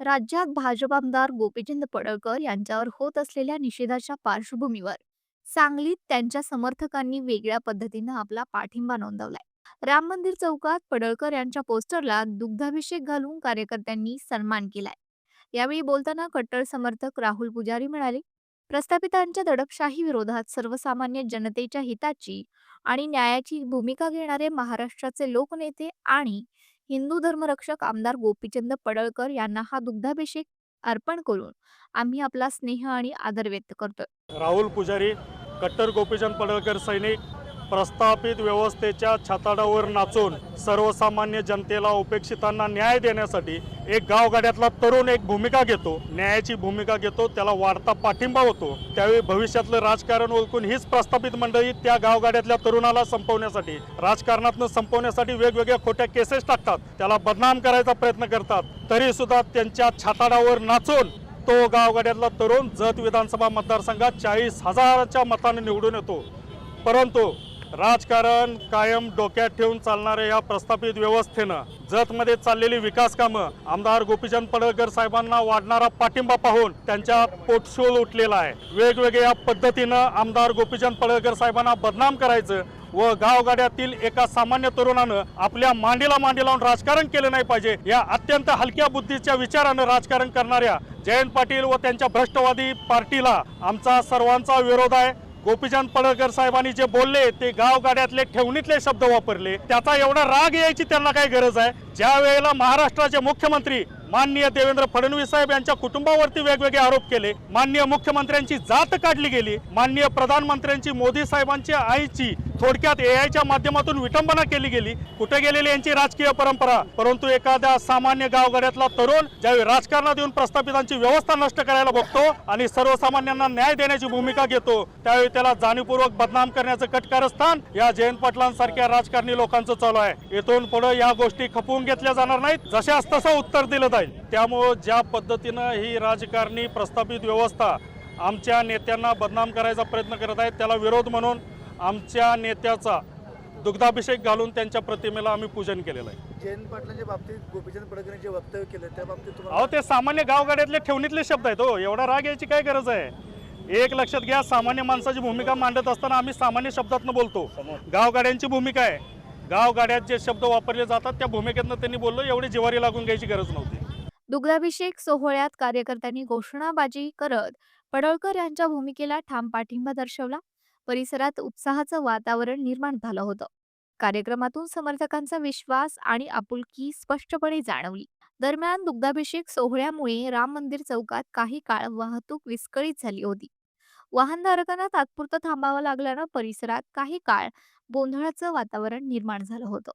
राज्यात भाजप आमदार गोपीचंद पडळकर यांच्यावर होत असलेल्या निषेधाच्या पार्श्वभूमीवर सांगलीत त्यांच्या समर्थकांनी वेगळ्या पद्धतीनं आपला पाठिंबा नोंदवलाय. राम मंदिर चौकात पडळकर यांच्या पोस्टरला दुग्धाभिषेक घालून कार्यकर्त्यांनी सन्मान केलाय. यावेळी बोलताना कट्टर समर्थक राहुल पुजारी म्हणाले प्रस्थापितांच्या दडपशाही विरोधात सर्वसामान्य जनतेच्या हिताची आणि न्यायाची भूमिका घेणारे महाराष्ट्राचे लोकनेते आणि हिंदू धर्मरक्षक आमदार गोपीचंद पडळकर यांना हा दुग्धाभिषेक अर्पण करून आम्ही आपला स्नेह आणि आदर व्यक्त करतोय. राहुल पुजारी कट्टर गोपीचंद पडळकर सैनिक प्रस्थापित व्यवस्थेच्या छताडावर नाचून सर्वसामान्य जनतेला उपेक्षितांना न्याय देण्यासाठी एक गावगाड्यातला तरुण एक भूमिका घेतो. न्यायाची भूमिका घेतो त्याला वाढता पाठिंबा होतो. त्यावेळी भविष्यातलं राजकारण ओळखून हीच प्रस्थापित मंडळी त्या गावगाड्यातल्या तरुणाला संपवण्यासाठी राजकारणातनं संपवण्यासाठी वेगवेगळ्या खोट्या केसेस टाकतात. त्याला बदनाम करायचा प्रयत्न करतात. तरी सुद्धा त्यांच्या छाताडावर नाचून तो गावगाड्यातला तरुण जत विधानसभा मतदारसंघात चाळीस हजाराच्या मताने निवडून येतो. परंतु राजकारण कायम डोक्यात ठेवून चालणाऱ्या या प्रस्थापित व्यवस्थेनं जतमध्ये चाललेली विकास कामं आमदार गोपीचंद पडळकर साहेबांना वाढणारा पाठिंबा पाहून त्यांच्या पोटशोल उठलेला आहे. वेगवेगळ्या पद्धतीनं आमदार गोपीचंद पडळकर साहेबांना बदनाम करायचं व गावगाड्यातील एका सामान्य तरुणानं आपल्या मांडीला मांडी लावून राजकारण केलं नाही पाहिजे या अत्यंत हलक्या बुद्धीच्या विचारानं राजकारण करणाऱ्या जयंत पाटील व त्यांच्या भ्रष्टवादी पार्टीला आमचा सर्वांचा विरोध आहे. गोपीचंद पडळकर साहेबांनी जे बोलले ते गावगाड्यातले ठेवणीतले शब्द वापरले. त्याचा एवढा राग यायची त्यांना काय गरज आहे. ज्या वेळेला महाराष्ट्राचे मुख्यमंत्री माननीय देवेंद्र फडणवीस साहेब यांच्या कुटुंबावरती वेगवेगळे आरोप केले माननीय मुख्यमंत्र्यांची जात काढली गेली माननीय प्रधानमंत्र्यांची मोदी साहेबांची आईची थोडक्यात एआयच्या माध्यमातून विटंबना केली गेली. कुठे गेलेली यांची राजकीय परंपरा? परंतु एखाद्या सामान्य गावगाड्यातला तरुण ज्यावेळी राजकारणात येऊन प्रस्थापितांची व्यवस्था नष्ट करायला बघतो आणि सर्वसामान्यांना न्याय देण्याची भूमिका घेतो त्यावेळी त्याला जाणीवपूर्वक बदनाम करण्याचं कटकारस्थान या जयंत पाटलांसारख्या राजकारणी लोकांचं चालू आहे. इथून पुढे या गोष्टी खपवून घेतल्या जाणार नाहीत जशास तसं उत्तर दिलं जाईल. त्यामुळं ज्या पद्धतीनं ही राजकारणी प्रस्थापित व्यवस्था आमच्या नेत्यांना बदनाम करायचा प्रयत्न करत आहेत त्याला विरोध म्हणून आमच्या नेत्याचा दुग्धाभिषेक घालून त्यांच्या प्रतिमेला आम्ही पूजन केलेलं आहे. जयंत पाटलांच्या बाबतीत गोपीचंद पडळकर यांचे वक्तव्य केलं त्या बाबतीत अहो ते सामान्य गावगाड्यातले ठेवणीतले शब्द आहेत हो. एवढा राग यायची काय गरज आहे? एक लक्षात घ्या सामान्य माणसाची भूमिका मांडत असताना आम्ही सामान्य शब्दातनं बोलतो. गावगाड्यांची भूमिका आहे. गावगाड्यात जे शब्द वापरले जातात त्या भूमिकेतनं त्यांनी बोललो एवढी जिवारी लागून घ्यायची गरज नव्हती. दुग्धाभिषेक सोहळ्यात कार्यकर्त्यांनी घोषणाबाजी करत पडळकर यांच्या भूमिकेला ठाम पाठिंबा दर्शवला. परिसरात उत्साहाचं वातावरण निर्माण झालं होतं. कार्यक्रमातून समर्थकांचा विश्वास आणि आपुलकी स्पष्टपणे जाणवली. दरम्यान दुग्धाभिषेक सोहळ्यामुळे राम मंदिर चौकात काही काळ वाहतूक विस्कळीत झाली होती. वाहनधारकांना तात्पुरतं थांबावं लागल्यानं परिसरात काही काळ गोंधळाचं वातावरण निर्माण झालं होतं.